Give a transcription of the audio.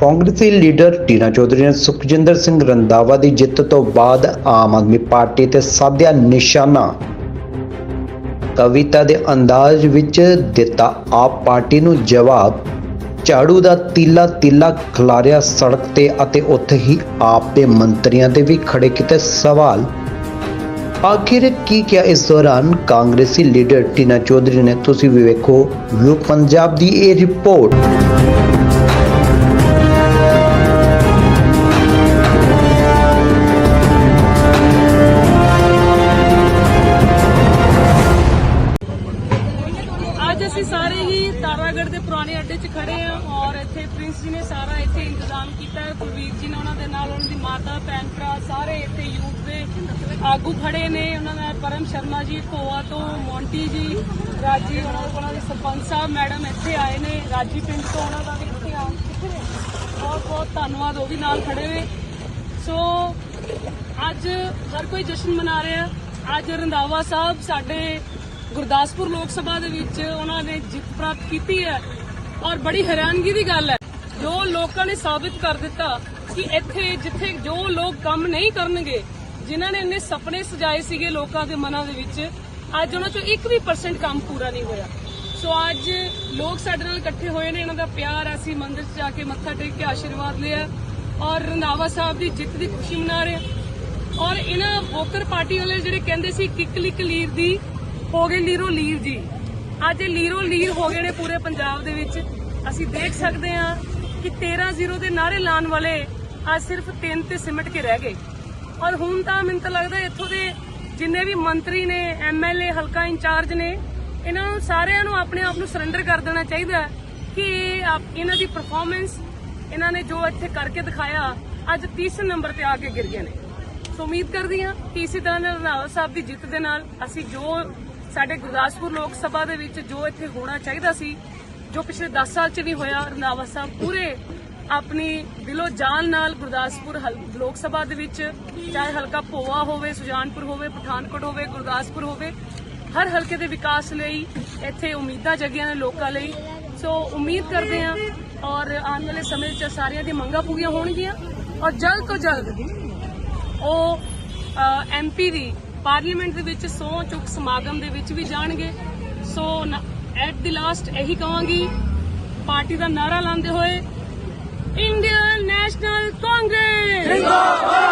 ਕਾਂਗਰਸੀ ਲੀਡਰ ਟੀਨਾ ਚੌਧਰੀ ਨੇ ਸੁਖਜਿੰਦਰ ਸਿੰਘ ਰੰਦਾਵਾ ਦੀ ਜਿੱਤ ਤੋਂ ਬਾਅਦ ਆਮ ਆਦਮੀ ਪਾਰਟੀ ਤੇ ਸਾਧਿਆ ਨਿਸ਼ਾਨਾ ਕਵਿਤਾ ਦੇ ਅੰਦਾਜ਼ ਵਿੱਚ ਦਿੱਤਾ। ਆਪ ਪਾਰਟੀ ਨੂੰ ਜਵਾਬ, ਝਾੜੂ ਦਾ ਤੀਲਾ ਤੀਲਾ ਖਿਲਾਰਿਆ ਸੜਕ ਤੇ ਅਤੇ ਉੱਥੇ ਹੀ ਆਪ ਦੇ ਮੰਤਰੀਆਂ ਤੇ ਵੀ ਖੜੇ ਕੀਤੇ ਸਵਾਲ। ਆਖਿਰ ਕੀ ਕਿਹਾ? ਇਸ ਦੌਰਾਨ ਕਾਂਗਰਸੀ ਲੀਡਰ ਟੀਨਾ ਚੌਧਰੀ ਨੇ, ਤੁਸੀਂ ਵੀ ਵੇਖੋ ਵਿਊ ਪੰਜਾਬ ਦੀ ਇਹ ਰਿਪੋਰਟ। ਅਸੀਂ ਸਾਰੇ ਹੀ ਤਾਰਾਗੜ੍ਹ ਦੇ ਪੁਰਾਣੇ ਅੱਡੇ 'ਚ ਖੜੇ ਆ ਔਰ ਇੱਥੇ ਪ੍ਰਿੰਸ ਜੀ ਨੇ ਸਾਰਾ ਇੱਥੇ ਇੰਤਜ਼ਾਮ ਕੀਤਾ ਹੈ। ਕੁਲਵੀਰ ਜੀ ਨੇ ਉਹਨਾਂ ਦੇ ਨਾਲ ਉਹਨਾਂ ਦੀ ਮਾਤਾ, ਭੈਣ ਭਰਾ ਸਾਰੇ ਇੱਥੇ ਯੂਥ ਦੇ ਆਗੂ ਖੜੇ ਨੇ। ਉਹਨਾਂ ਦਾ ਪਰਮ ਸ਼ਰਮਾ ਜੀ ਕੋਆ ਤੋਂ ਮੌਂਟੀ ਜੀ, ਰਾਜੀ ਉਹਨਾਂ ਉਹਨਾਂ ਦੇ ਸਰਪੰਚ ਸਾਹਿਬ ਮੈਡਮ ਇੱਥੇ ਆਏ ਨੇ। ਰਾਜੀ ਪਿੰਡ ਤੋਂ ਉਹਨਾਂ ਦਾ ਵੀ ਇੱਥੇ ਆ ਬਹੁਤ ਬਹੁਤ ਧੰਨਵਾਦ, ਉਹ ਵੀ ਨਾਲ ਖੜੇ ਨੇ। ਸੋ ਅੱਜ ਹਰ ਕੋਈ ਜਸ਼ਨ ਮਨਾ ਰਿਹਾ। ਅੱਜ ਰੰਧਾਵਾ ਸਾਹਿਬ ਸਾਡੇ ਗੁਰਦਾਸਪੁਰ ਲੋਕ ਸਭਾ ਦੇ ਵਿੱਚ ਉਹਨਾਂ ਨੇ ਜਿੱਤ ਪ੍ਰਾਪਤ ਕੀਤੀ ਹੈ ਔਰ ਬੜੀ ਹੈਰਾਨਗੀ ਦੀ ਗੱਲ ਹੈ, ਜੋ ਲੋਕਾਂ ਨੇ ਸਾਬਿਤ ਕਰ ਦਿੱਤਾ ਕਿ ਇੱਥੇ ਜਿੱਥੇ ਜੋ ਲੋਕ ਕੰਮ ਨਹੀਂ ਕਰਨਗੇ, ਜਿਨ੍ਹਾਂ ਨੇ ਇੰਨੇ ਸੁਪਨੇ ਸਜਾਏ ਸੀਗੇ ਲੋਕਾਂ ਦੇ ਮਨਾਂ ਦੇ ਵਿੱਚ, ਅੱਜ ਉਹਨਾਂ ਚੋਂ 1 ਵੀ ਪਰਸੈਂਟ ਕੰਮ ਪੂਰਾ ਨਹੀਂ ਹੋਇਆ। ਸੋ ਅੱਜ ਲੋਕ ਸਾਡੇ ਨਾਲ ਇਕੱਠੇ ਹੋਏ ਨੇ, ਇਹਨਾਂ ਦਾ ਪਿਆਰ ਅਸੀਂ ਮੰਦਿਰ 'ਚ ਜਾ ਕੇ ਮੱਥਾ ਟੇਕ ਕੇ ਆਸ਼ੀਰਵਾਦ ਲਿਆ ਔਰ ਰੰਧਾਵਾ ਸਾਹਿਬ ਦੀ ਜਿੱਤ ਦੀ ਖੁਸ਼ੀ ਮਨਾ ਰਹੇ ਔਰ ਇਹਨਾਂ ਵੋਕਰ ਪਾਰਟੀ ਵਾਲੇ ਜਿਹੜੇ ਕਹਿੰਦੇ ਸੀ ਕਿੱਕ ਲਿਕ ਲੀਰ ਦੀ ਹੋ ਗਏ ਲੀਰੋ ਲੀਰ ਜੀ। ਅੱਜ ਇਹ ਲੀਰੋ ਲੀਰ ਹੋ ਗਏ ਨੇ ਪੂਰੇ ਪੰਜਾਬ ਦੇ ਵਿੱਚ। ਅਸੀਂ ਦੇਖ ਸਕਦੇ ਹਾਂ ਕਿ 13-0 ਦੇ ਨਾਰੇ ਲਾਉਣ ਵਾਲੇ ਅੱਜ ਸਿਰਫ 3 ਤੇ ਸਿਮਟ ਕੇ ਰਹਿ ਗਏ। ਔਰ ਹੁਣ ਤਾਂ ਮੈਨੂੰ ਤਾਂ ਲੱਗਦਾ ਇੱਥੋਂ ਦੇ ਜਿੰਨੇ ਵੀ ਮੰਤਰੀ ਨੇ ਐਮਐਲਏ ਹਲਕਾ ਇੰਚਾਰਜ ਨੇ, ਇਹਨਾਂ ਨੂੰ ਸਾਰਿਆਂ ਨੂੰ ਆਪਣੇ ਆਪ ਨੂੰ ਸਰੈਂਡਰ ਕਰ ਦੇਣਾ ਚਾਹੀਦਾ ਕਿ ਇਹ ਆਪ- ਇਹਨਾਂ ਦੀ ਪਰਫਾਰਮੈਂਸ ਇਹਨਾਂ ਨੇ ਜੋ ਇੱਥੇ ਕਰਕੇ ਦਿਖਾਇਆ, ਅੱਜ ਤੀਸਰੇ ਨੰਬਰ ਤੇ ਆ ਕੇ ਗਿਰ ਗਏ ਨੇ। ਸੋ ਉਮੀਦ ਕਰਦੀ ਹਾਂ ਕਿ ਇਸੇ ਤਰ੍ਹਾਂ ਨਾਲ ਰੰਧਾਵਾ ਸਾਹਿਬ ਦੀ ਜਿੱਤ ਦੇ ਨਾਲ ਅਸੀਂ ਜੋ ਸਾਡੇ ਗੁਰਦਾਸਪੁਰ ਲੋਕ ਸਭਾ ਦੇ ਵਿੱਚ ਜੋ ਇੱਥੇ ਹੋਣਾ ਚਾਹੀਦਾ ਸੀ, ਜੋ ਪਿਛਲੇ 10 ਸਾਲ 'ਚ ਵੀ ਹੋਇਆ, ਰੰਧਾਵਾ ਸਾਹਿਬ ਪੂਰੇ ਆਪਣੀ ਦਿਲੋਂ ਜਾਨ ਨਾਲ ਗੁਰਦਾਸਪੁਰ ਹਲ- ਲੋਕ ਸਭਾ ਦੇ ਵਿੱਚ, ਚਾਹੇ ਹਲਕਾ ਭੋਆ ਹੋਵੇ, ਸੁਜਾਨਪੁਰ ਹੋਵੇ, ਪਠਾਨਕੋਟ ਹੋਵੇ, ਗੁਰਦਾਸਪੁਰ ਹੋਵੇ, ਹਰ ਹਲਕੇ ਦੇ ਵਿਕਾਸ ਲਈ ਇੱਥੇ ਉਮੀਦਾਂ ਜਗੀਆਂ ਨੇ ਲੋਕਾਂ ਲਈ। ਸੋ ਉਮੀਦ ਕਰਦੇ ਹਾਂ ਔਰ ਆਉਣ ਵਾਲੇ ਸਮੇਂ 'ਚ ਸਾਰਿਆਂ ਦੀਆਂ ਮੰਗਾਂ ਪੂਰੀਆਂ ਹੋਣਗੀਆਂ ਔਰ ਜਲਦ ਤੋਂ ਜਲਦ ਉਹ ਐਮਪੀ ਦੀ ਪਾਰਲੀਮੈਂਟ ਦੇ ਵਿੱਚ ਸੌ ਚੁੱਕ ਸਮਾਗਮ ਦੇ ਵਿੱਚ ਵੀ ਜਾਣਗੇ। ਸੋ ਐਟ ਦੀ ਲਾਸਟ ਇਹੀ ਕਹਾਂਗੀ ਪਾਰਟੀ ਦਾ ਨਾਰਾ ਲਾਉਂਦੇ ਹੋਏ ਇੰਡੀਅਨ ਨੈਸ਼ਨਲ ਕਾਂਗਰਸ ਜਿੰਦਾਬਾਦ